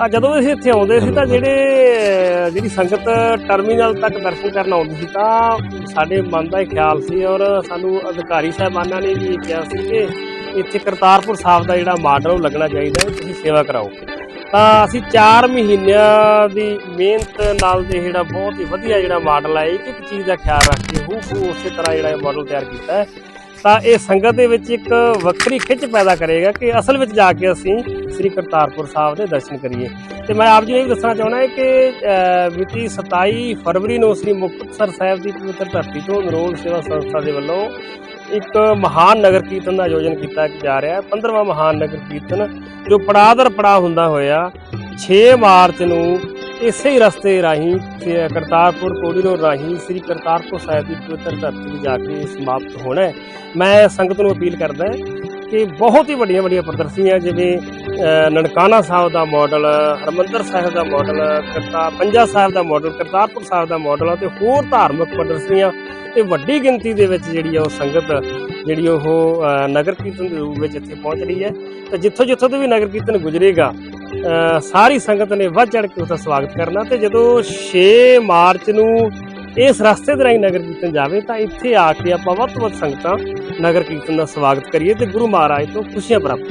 ਆ, ਜਦੋਂ ਅਸੀਂ ਇੱਥੇ ਆਉਂਦੇ ਸੀ ਤਾਂ ਜਿਹੜੇ, ਜਿਹੜੀ ਸੰਗਤ ਟਰਮੀਨਲ ਤੱਕ ਦਰਸ਼ਨ ਕਰਨ ਆਉਂਦੀ ਸੀ ਤਾਂ ਸਾਡੇ ਮਨ ਦਾ ਇਹ ਖਿਆਲ ਸੀ ਔਰ ਸਾਨੂੰ ਅਧਿਕਾਰੀ ਸਾਹਿਬਾਨਾਂ ਨੇ ਵੀ ਇਹ ਕਿਹਾ ਸੀ ਕਿ ਇੱਥੇ ਕਰਤਾਰਪੁਰ ਸਾਹਿਬ ਦਾ ਜਿਹੜਾ ਮਾਡਲ, ਉਹ ਲੱਗਣਾ ਚਾਹੀਦਾ ਹੈ, ਤੁਸੀਂ ਸੇਵਾ ਕਰਾਓ। ਤਾਂ ਅਸੀਂ 4 ਮਹੀਨਿਆਂ ਦੀ ਮਿਹਨਤ ਨਾਲ ਤੇ ਜਿਹੜਾ ਬਹੁਤ ਹੀ ਵਧੀਆ ਜਿਹੜਾ ਮਾਡਲ ਹੈ ਇੱਕ ਇੱਕ ਚੀਜ਼ ਦਾ ਖਿਆਲ ਰੱਖ ਕੇ ਹੂ ਹੂ ਉਸੇ ਤਰ੍ਹਾਂ ਜਿਹੜਾ ਇਹ ਮਾਡਲ ਤਿਆਰ ਕੀਤਾ ਹੈ। ਤਾਂ ਇਹ ਸੰਗਤ ਦੇ ਵਿੱਚ ਇੱਕ ਵੱਖਰੀ ਖਿੱਚ ਪੈਦਾ ਕਰੇਗਾ ਕਿ ਅਸਲ ਵਿੱਚ ਜਾ ਕੇ ਅਸੀਂ ਸ੍ਰੀ ਕਰਤਾਰਪੁਰ ਸਾਹਿਬ ਦੇ ਦਰਸ਼ਨ ਕਰੀਏ। ਤੇ ਮੈਂ ਆਪ ਜੀ ਨੂੰ ਇਹ ਵੀ ਦੱਸਣਾ ਚਾਹੁੰਦਾ ਹਾਂ ਕਿ ਅਹ, ਮਿਤੀ 27 ਫਰਵਰੀ ਨੂੰ ਸ੍ਰੀ ਮੁਕਤਸਰ ਸਾਹਿਬ ਦੀ ਪਵਿੱਤਰ ਧਰਤੀ ਤੋਂ ਨਰੋਲ ਸੇਵਾ ਸੰਸਥਾ ਦੇ ਵੱਲੋਂ ਇੱਕ ਮਹਾਨ ਨਗਰ ਕੀਰਤਨ ਦਾ ਆਯੋਜਨ ਕੀਤਾ ਜਾ ਰਿਹਾ ਹੈ। 15ਵਾਂ ਮਹਾਨ ਨਗਰ ਕੀਰਤਨ ਜੋ ਪੜਾਅ ਦਰ ਪੜਾਅ ਹੁੰਦਾ ਹੋਇਆ 6 ਮਾਰਚ ਨੂੰ ਇਸੇ ਹੀ ਰਸਤੇ ਰਾਹੀਂ ਕਰਤਾਰਪੁਰ ਕੋਰੀਡੋਰ ਰਾਹੀਂ ਸ੍ਰੀ ਕਰਤਾਰਪੁਰ ਸਾਹਿਬ ਦੀ ਪਵਿੱਤਰ ਧਰਤੀ ਤੇ ਜਾ ਕੇ ਸਮਾਪਤ ਹੋਣਾ ਹੈ। ਮੈਂ ਸੰਗਤ ਨੂੰ ਅਪੀਲ ਕਰਦਾ ਕਿ ਬਹੁਤ ਹੀ ਵੱਡੀਆਂ ਵੱਡੀਆਂ ਪ੍ਰਦਰਸ਼ਨੀਆਂ, ਜਿਵੇਂ ਨਨਕਾਣਾ ਸਾਹਿਬ ਦਾ ਮਾਡਲ ਹਰਮੰਦਰ ਸਾਹਿਬ ਦਾ ਮਾਡਲ ਕਰਤਾ, ਪੰਜਾ ਸਾਹਿਬ ਦਾ ਮਾਡਲ ਕਰਤਾਰਪੁਰ ਸਾਹਿਬ ਦਾ ਮਾਡਲ ਅਤੇ ਹੋਰ ਧਾਰਮਿਕ ਪ੍ਰਦਰਸ਼ਨੀਆਂ ਤੇ ਵੱਡੀ ਗਿਣਤੀ ਦੇ ਵਿੱਚ ਜਿਹੜੀ ਆ ਉਹ ਸੰਗਤ, ਜਿਹੜੀ ਉਹ ਨਗਰ ਕੀਰਤਨ ਦੇ ਰੂਪ ਵਿੱਚ ਇੱਥੇ ਪਹੁੰਚ ਰਹੀ ਹੈ। ਤੇ ਜਿੱਥੋਂ ਜਿੱਥੋਂ ਤੋਂ ਵੀ ਨਗਰ ਕੀਰਤਨ ਗੁਜ਼ਰੇਗਾ ਸਾਰੀ ਸੰਗਤ ਨੇ ਵੱਧ ਚੜ ਕੇ ਉਹਦਾ ਸਵਾਗਤ ਕਰਨਾ ਤੇ ਜਦੋਂ 6 ਮਾਰਚ ਨੂੰ ਇਸ ਰਸਤੇ ਦੇ ਰਾਹੀਂ ਨਗਰ ਕੀਰਤਨ ਜਾਵੇ ਤਾਂ ਇੱਥੇ ਆ ਕੇ ਆਪਾਂ ਵੱਧ ਤੋਂ ਵੱਧ ਸੰਗਤਾਂ ਨਗਰ ਕੀਰਤਨ ਦਾ ਸਵਾਗਤ ਕਰੀਏ ਤੇ ਗੁਰੂ ਮਹਾਰਾਜ ਤੋਂ ਖੁਸ਼ੀਆਂ ਪ੍ਰਾਪਤ